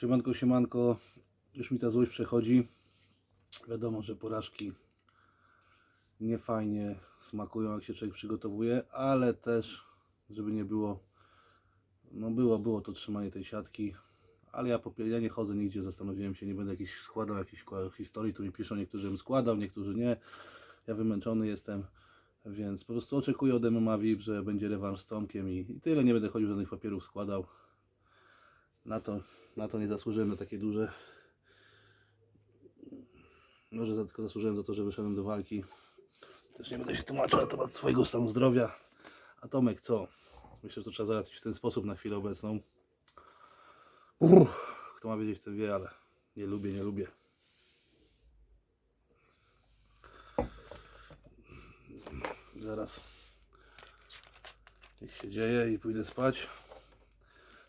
Siemanko, siemanko. Już mi ta złość przechodzi. Wiadomo, że porażki nie fajnie smakują, jak się człowiek przygotowuje, ale też, żeby nie było, no było, było to trzymanie tej siatki, ale ja, ja nie chodzę nigdzie, zastanowiłem się, nie będę jakiś składał jakichś historii, tu mi piszą, niektórzy bym składał, niektórzy nie. Ja wymęczony jestem, więc po prostu oczekuję od MMA VIP, że będzie rewanż z Tomkiem i, i tyle, nie będę chodził żadnych papierów składał. Na to, na to nie zasłużyłem na takie duże. Może za, tylko zasłużyłem za to, że wyszedłem do walki. Też nie będę się tłumaczył na temat swojego stanu zdrowia. A Tomek co? Myślę, że to trzeba załatwić w ten sposób na chwilę obecną. Uff, kto ma wiedzieć, ten wie, ale nie lubię, nie lubię. Zaraz. Niech się dzieje i pójdę spać.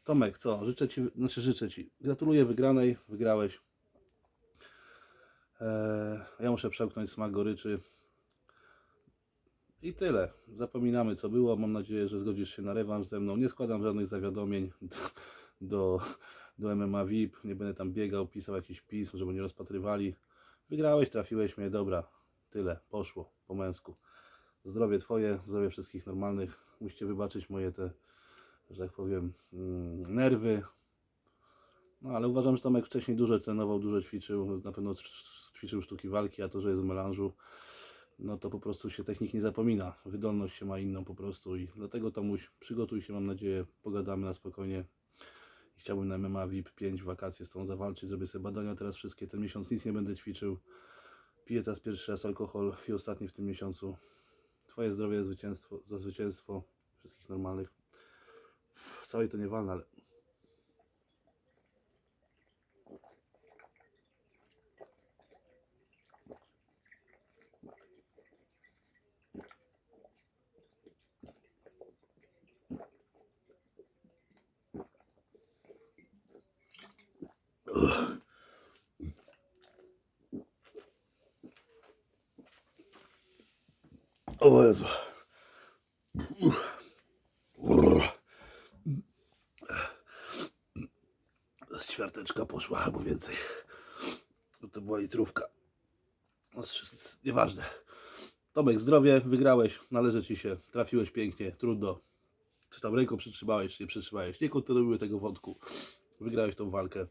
Tomek, co? Życzę Ci, znaczy życzę Ci. Gratuluję wygranej, wygrałeś. Eee, ja muszę przełknąć smak goryczy. I tyle. Zapominamy co było. Mam nadzieję, że zgodzisz się na rewanż ze mną. Nie składam żadnych zawiadomień do, do MMA VIP. Nie będę tam biegał, pisał jakiś pism, żeby nie rozpatrywali. Wygrałeś, trafiłeś mnie, dobra. Tyle. Poszło po męsku. Zdrowie Twoje, zdrowie wszystkich normalnych. Musicie wybaczyć moje te, że tak powiem, mm, nerwy. No ale uważam, że Tomek wcześniej dużo trenował, dużo ćwiczył. Na pewno ćwiczył sztuki walki, a to, że jest w melanżu, no to po prostu się technik nie zapomina. Wydolność się ma inną po prostu i dlatego Tomuś, przygotuj się, mam nadzieję, pogadamy na spokojnie. Chciałbym na MMA VIP 5 wakacje z tą zawalczyć, zrobię sobie badania teraz wszystkie. Ten miesiąc nic nie będę ćwiczył. Piję teraz pierwszy raz alkohol i ostatni w tym miesiącu. Twoje zdrowie, zwycięstwo, za zwycięstwo wszystkich normalnych. Całej to nie walne, ale O Jezu. Z ćwiarteczka poszła albo więcej. Bo To była litrówka. No, Nieważne. Tomek, zdrowie, wygrałeś, należy ci się, trafiłeś pięknie, trudno. Czy tam ręką przytrzymałeś, czy nie przytrzymałeś. Nie kontynuujmy tego wątku. Wygrałeś tą walkę.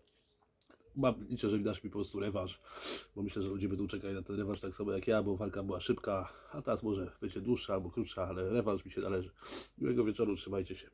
Mam, liczę, że dasz mi po prostu rewanż, bo myślę, że ludzie będą czekali na ten rewanż tak samo jak ja, bo walka była szybka, a teraz może będzie dłuższa albo krótsza, ale rewanż mi się należy. Miłego wieczoru, trzymajcie się.